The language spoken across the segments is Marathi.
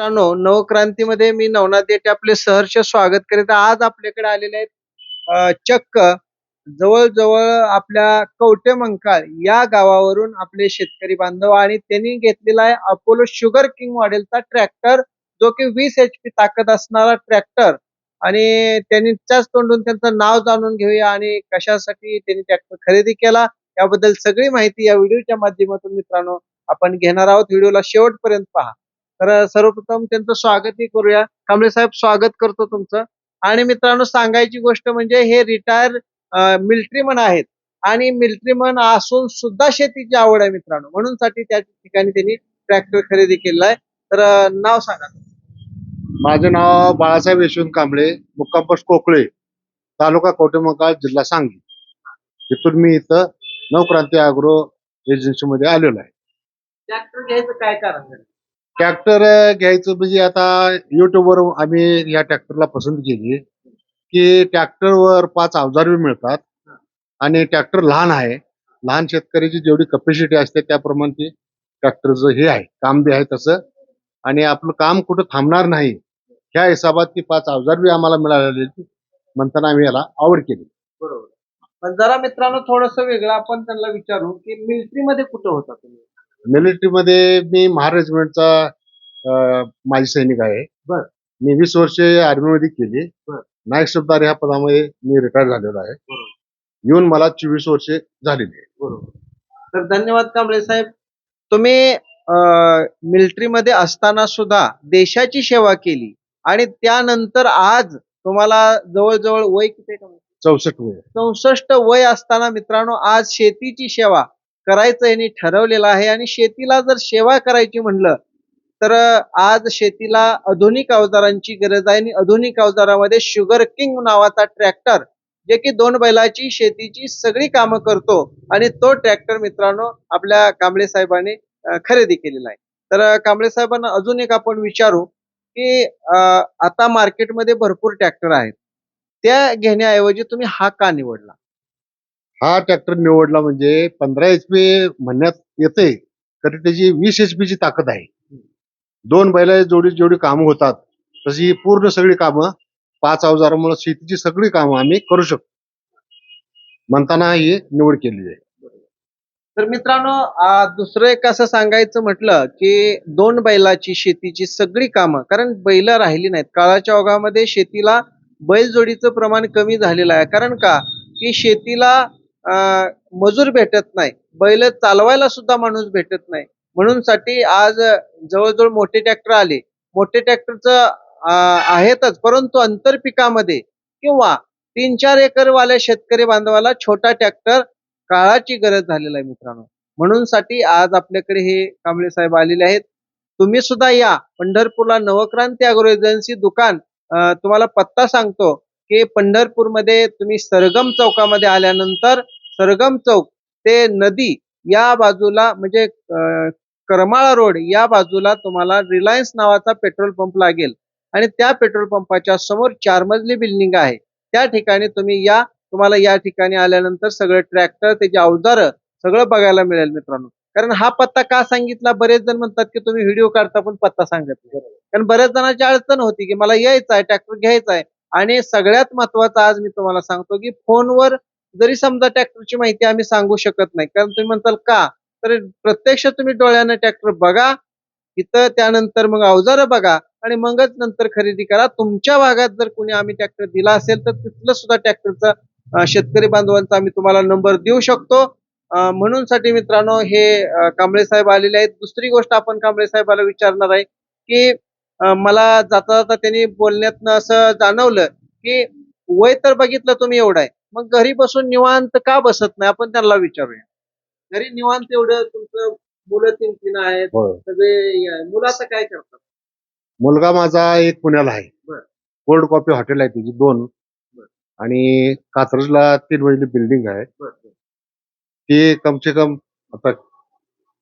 मित्रांनो नवक्रांतीमध्ये मी नवनाथ देठे आपले सहर्ष स्वागत करीत आज आपल्याकडे आलेले आहेत चक्क जवळजवळ आपल्या कवटे मंकाळ या गावावरून आपले शेतकरी बांधव आणि त्यांनी घेतलेला आहे अपोलो शुगर किंग मॉडेलचा ट्रॅक्टर जो की वीस एच पी ताकद असणारा ट्रॅक्टर. आणि त्यांनी तोंडून त्यांचं नाव जाणून घेऊया आणि कशासाठी त्यांनी ट्रॅक्टर खरेदी केला याबद्दल सगळी माहिती या व्हिडिओच्या माध्यमातून मित्रांनो आपण घेणार आहोत. व्हिडिओला शेवटपर्यंत पहा. तर सर्वप्रथम त्यांचं स्वागतही करूया. कांबळे साहेब स्वागत करतो तुमचं. आणि मित्रांनो सांगायची गोष्ट म्हणजे हे रिटायर मिलिटरीमन आहेत. आणि मिलिटरीमन असून सुद्धा शेतीची आवड आहे मित्रांनो. म्हणून साठी त्या ठिकाणी त्यांनी ट्रॅक्टर खरेदी केलेला आहे. तर नाव सांगा. माझे नाव बाळासाहेब यशवंत कांबळे मुक्काम पोस्ट कोकळे तालुका कवटेमंकाळ जिल्हा सांगली. इथून मी इथं नवक्रांती अॅग्रो एजन्सी मध्ये आलेलो आहे. ट्रॅक्टर घ्यायचं काय कारण? ट्रॅक्टर घ्यायचं म्हणजे आता युट्यूबवर आम्ही या ट्रॅक्टरला पसंत केली की ट्रॅक्टरवर पाच अवजार बी मिळतात आणि ट्रॅक्टर लहान आहे. लहान शेतकऱ्याची जेवढी कपॅसिटी असते त्याप्रमाणे ते ट्रॅक्टरचं हे आहे काम बी आहे तसं. आणि आपलं काम कुठं थांबणार नाही ह्या हिशोबात ती पाच अवजार बी आम्हाला मिळालेली म्हणताना आम्ही याला आवड केली. बरोबर. पण जरा मित्रांनो थोडस वेगळं आपण त्यांना विचारू की मिलिटरीमध्ये कुठं होता तुम्ही? मिलिटरीमध्ये मी महार रेजिमेंटचा माजी सैनिक आहे बर. मी वीस वर्षे आर्मीमध्ये केली बर. नायक सुभदार ह्या पदामध्ये मी रिटायर झालेलो आहे बरोबर. येऊन मला चोवीस वर्षे झालेली आहे बरोबर तर धन्यवाद कांबळे साहेब तुम्ही मिलिटरी मध्ये असताना सुद्धा देशाची सेवा केली आणि त्यानंतर आज तुम्हाला जवळजवळ वय किती आहे? चौसष्ट वय चौसष्ट वय असताना मित्रांनो आज शेतीची सेवा करायचं यांनी ठरवलेलं आहे. आणि शेतीला जर सेवा करायची म्हणलं तर आज शेतीला आधुनिक अवजारांची गरज आहे. आणि आधुनिक अवजारामध्ये शुगर किंग नावाचा ट्रॅक्टर जे की दोन बैलाची शेतीची सगळी कामं करतो. आणि तो ट्रॅक्टर मित्रांनो आपल्या कांबळे साहेबांनी खरेदी केलेला आहे. तर कांबळे साहेबांना अजून एक आपण विचारू की आता मार्केटमध्ये भरपूर ट्रॅक्टर आहेत. त्या घेण्याऐवजी तुम्ही हा का निवडला? हा ट्रॅक्टर निवडला म्हणजे पंधरा एच पी म्हणण्यात येते तरी त्याची वीस एच ची ताकद आहे. दोन बैला जोडी जेवढी कामं होतात. तशी ही पूर्ण सगळी कामं पाच अवजारामुळे शेतीची सगळी कामं आम्ही करू शकतो. म्हणताना ही निवड केली आहे. तर मित्रांनो दुसरं एक असं सांगायचं म्हटलं की दोन बैलाची शेतीची सगळी कामं कारण बैल राहिली नाहीत. काळाच्या ओघामध्ये शेतीला बैलजोडीचं प्रमाण कमी झालेलं आहे. कारण का? की शेतीला मजूर भेटत नाही. बैल चालवायला सुद्धा माणूस भेटत नाही. म्हणून साठी आज जवळजवळ मोठे ट्रॅक्टर आले. मोठे ट्रॅक्टरचं आहेतच. परंतु आंतरपिकामध्ये किंवा तीन चार एकर वाल्या शेतकरी बांधवाला छोटा ट्रॅक्टर काळाची गरज झालेला आहे मित्रांनो. म्हणून साठी आज आपल्याकडे हे कांबळे साहेब आलेले आहेत. तुम्ही सुद्धा या पंढरपूरला नवक्रांती अॅग्रो एजन्सी दुकान तुम्हाला पत्ता सांगतो. की पंढरपूरमध्ये तुम्ही सरगम चौकामध्ये आल्यानंतर सरगम चौक ते नदी या बाजूला म्हणजे करमाळा रोड या बाजूला तुम्हाला रिलायन्स नावाचा पेट्रोल पंप लागेल. आणि त्या पेट्रोल पंपाच्या समोर चार मजली बिल्डिंग आहे. त्या ठिकाणी तुम्ही या तुम्हाला या ठिकाणी आल्यानंतर सगळं ट्रॅक्टर त्याची अवजार सगळं बघायला मिळेल मित्रांनो. कारण हा पत्ता का सांगितला? बरेच जण म्हणतात की तुम्ही व्हिडिओ काढता पण पत्ता सांगत कारण बऱ्याच जणांची अडचण होती की मला यायचं आहे ट्रॅक्टर घ्यायचा आहे. आणि सगळ्यात महत्वाचं आज मी तुम्हाला सांगतो की फोनवर जरी समजा ट्रॅक्टरची माहिती आम्ही सांगू शकत नाही कारण तुम्ही म्हणताल का? तर प्रत्यक्ष तुम्ही डोळ्यानं ट्रॅक्टर बघा इथं त्यानंतर मग अवजारं बघा आणि मगच नंतर खरेदी करा. तुमच्या भागात जर कोणी आम्ही ट्रॅक्टर दिला असेल तर तिथलं सुद्धा ट्रॅक्टरचा शेतकरी बांधवांचा आम्ही तुम्हाला नंबर देऊ शकतो. म्हणून साठी मित्रांनो हे कांबळे साहेब आलेले आहेत. दुसरी गोष्ट आपण कांबळे साहेबाला विचारणार आहे की मला जाता जाता त्यांनी बोलण्यातनं असं जाणवलं की वय तर बघितलं तुम्ही एवढं आहे मग घरी बसून निवांत का बसत नाही आपण त्यांना विचारूया घरी निवांत एवढं तुमचं मुलं तीन तीन आहेत होय. सगळे हे आहे. मुलं आता काय करतात मुलगा माझा एक पुण्याला आहे बर. कोल्ड कॉफी हॉटेल आहे त्याची दोन बर. आणि कात्रजला तीन मजली बिल्डिंग आहे ती कमसे कम आता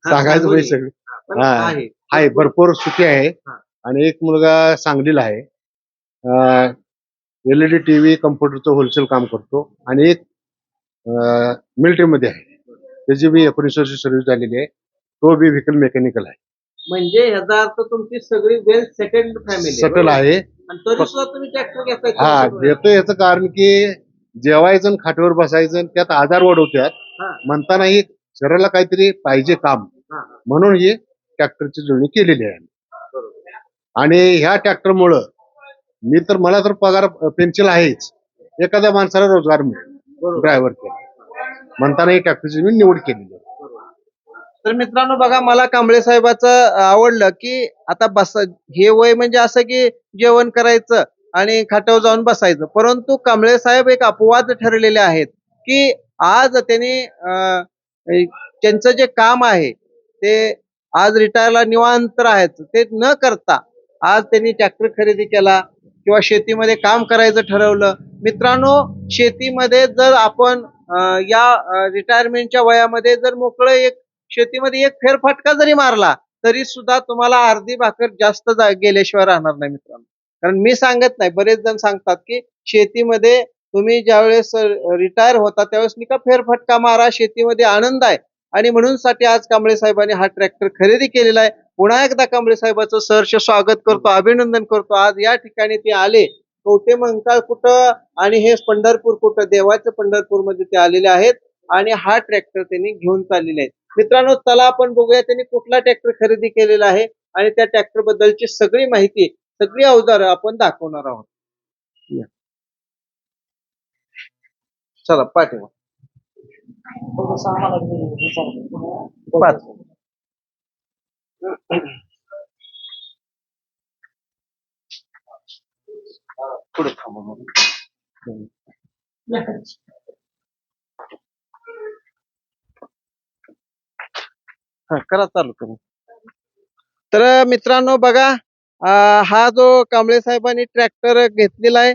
सांगायचं सगळं हा, पण. आहे आहे भरपूर सुखी आहे हा. आणि एक मुलगा सांगलीला आहे. एलईडी टीव्ही कम्प्युटरचं होलसेल काम करतो आणि एक मिलिटरीमध्ये आहे. त्याची बी एकोणीस वर्ष सर्व्हिस झालेली आहे. तो बी व्हेकल मेकॅनिकल आहे. म्हणजे ह्याचा अर्थ तुमची सगळी वेल सेटल्ड फॅमिली सटल आहे. आणि तरी सुद्धा तुम्ही ट्रॅक्टर घेताय हा घेतो याचं कारण की जेवायचं खाटेवर बसायचं त्यात आजार वाढवतात हा. म्हणताना ही शरीराला काहीतरी पाहिजे काम. म्हणून ही ट्रॅक्टरची जुळणी केलेली आहे. आणि ह्या ट्रॅक्टरमुळं मी तर मला तर पगार पेन्शन आहेच. एखाद्या माणसाला रोजगार मिळेल. ड्रायव्हर म्हणताना ही ट्रॅक्टरची मी निवड आहे. तर मित्रांनो बघा मला कांबळे साहेबाचं आवडलं की आता बस हे वय म्हणजे असं की जेवण करायचं आणि खाटावर जाऊन बसायचं. परंतु कांबळे साहेब एक अपवाद ठरलेले आहेत की आज त्यांनी त्यांचं जे काम आहे ते आज रिटायरला निवांत राहायचं ते न करता आज त्यांनी ट्रॅक्टर खरेदी केला किंवा शेतीमध्ये काम करायचं ठरवलं. मित्रांनो शेतीमध्ये जर आपण या रिटायरमेंटच्या वयामध्ये जर मोकळं एक शेतीमध्ये एक फेरफटका जरी मारला तरी सुद्धा तुम्हाला अर्धी भाकर जास्त जा- गेल्याशिवाय राहणार नाही मित्रांनो. कारण मी सांगत नाही बरेच जण सांगतात की शेतीमध्ये तुम्ही ज्यावेळेस रिटायर होता त्यावेळेस निका फेरफटका मारा शेतीमध्ये आनंद आहे. आणि म्हणून साठी आज कांबळे साहेबांनी हा ट्रॅक्टर खरेदी केलेला आहे. पुन्हा एकदा कांबळे साहेबाचं सहर्ष स्वागत करतो अभिनंदन करतो. आज या ठिकाणी ते आले कवटे मंकाळ कुठं आणि हे पंढरपूर कुठं देवाचं पंढरपूरमध्ये ते आलेले आहेत आणि हा ट्रॅक्टर त्यांनी घेऊन चाललेले आहेत. मित्रांनो चला आपण बघूया त्यांनी कुठला ट्रॅक्टर खरेदी केलेला आहे आणि त्या ट्रॅक्टर बद्दलची सगळी माहिती सगळी अवजारं आपण दाखवणार आहोत. चला पाठवा. पाच. पुढे थांबा मग. हा करा चालू तुम्ही तर मित्रांनो बघा हा जो कांबळे साहेबांनी ट्रॅक्टर घेतलेला आहे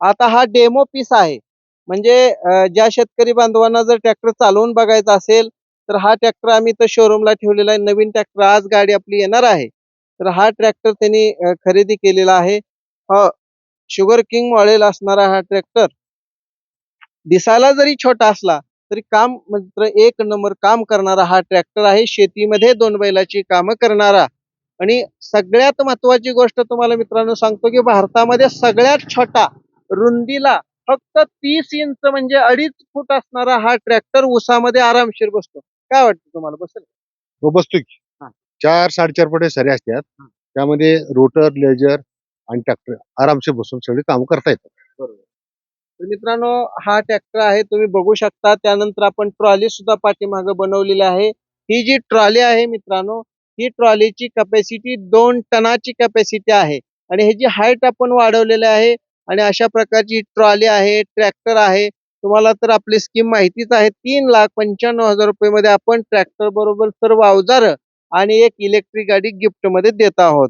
आता हा डेमो पीस आहे म्हणजे ज्या शेतकरी बांधवांना जर ट्रॅक्टर चालवून बघायचा असेल तर हा ट्रॅक्टर आम्ही तर शोरूमला ठेवलेला आहे. नवीन ट्रॅक्टर आज गाडी आपली येणार आहे. तर हा ट्रॅक्टर त्यांनी खरेदी केलेला आहे. शुगर किंग मॉडेल असणारा हा ट्रॅक्टर. दिसायला जरी छोटा असला तरी काम मात्र एक नंबर काम करणारा हा ट्रॅक्टर आहे. शेतीमध्ये दोन बैलाची कामं करणारा. आणि सगळ्यात महत्वाची गोष्ट तुम्हाला मित्रांनो सांगतो की भारतामध्ये सगळ्यात छोटा रुंदीला फक्त तीस इंच म्हणजे अडीच फूट असणारा हा ट्रॅक्टर उसामध्ये आरामशीर बसतो. काय वाटतं तुम्हाला? बसेल तो बसतो की. हा. चार साडेचार पटे सरे असतात. त्यामध्ये रोटर लेजर आणि ट्रॅक्टर आरामशीर बसून सगळे काम करता येतात. तर मित्रांनो हा ट्रॅक्टर आहे तुम्ही बघू शकता. त्यानंतर आपण ट्रॉली सुद्धा पाठीमागे बनवलेली आहे. ही जी ट्रॉली आहे मित्रांनो ही ट्रॉलीची कपॅसिटी दोन टनाची कपॅसिटी आहे. आणि ह्याची हाईट आपण वाढवलेली आहे आणि अशा प्रकारची ट्रॉली आहे ट्रॅक्टर आहे तुम्हाला तर आपली स्कीम माहितीच आहे. तीन लाख पंच्याण्णव हजार रुपये मध्ये आपण ट्रॅक्टर बरोबर सर्व अवजार आणि एक इलेक्ट्रिक गाडी गिफ्टमध्ये देत आहोत.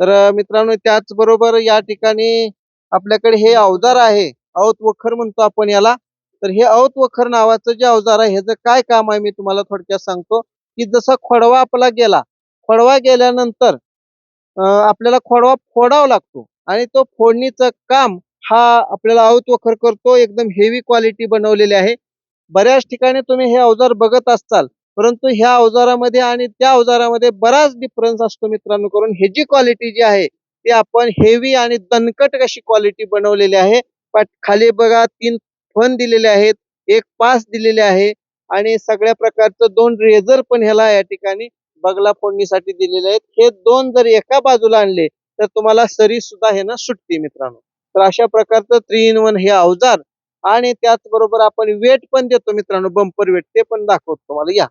तर मित्रांनो त्याचबरोबर या ठिकाणी आपल्याकडे हे अवजार आहे. औत वखर म्हणतो आपण याला. तर हे औत वखर नावाचं जे अवजार आहे ह्याचं काय काम आहे मी तुम्हाला थोडक्यात सांगतो. की जसा खोडवा आपला गेला खोडवा गेल्यानंतर आपल्याला खोडवा फोडावा लागतो आणि तो फोडणीचं काम हा आपल्याला औत वखर करतो एकदम हेवी क्वालिटी बनवलेली आहे. बऱ्याच ठिकाणी तुम्ही हे अवजार बघत असताल परंतु ह्या अवजारामध्ये आणि त्या अवजारामध्ये बराच डिफरन्स असतो मित्रांनो करून. ह्याची क्वालिटी जी आहे ती आपण हेवी आणि दणकट कशी क्वालिटी बनवलेली आहे खाली बघा तीन फन दिलेले आहेत एक पास दिलेले आहे आणि सगळ्या प्रकारचं दोन रेझर पण ह्याला या ठिकाणी बगला फोडणीसाठी दिलेले आहेत. हे दोन जर एका बाजूला आणले तर तुम्हाला सरी सुद्धा हे ना सुटते मित्रांनो. तर अशा प्रकारचं थ्री इन वन हे अवजार. आणि त्याचबरोबर आपण वेट पण देतो मित्रांनो बंपर वेट ते पण दाखवतो तुम्हाला. या.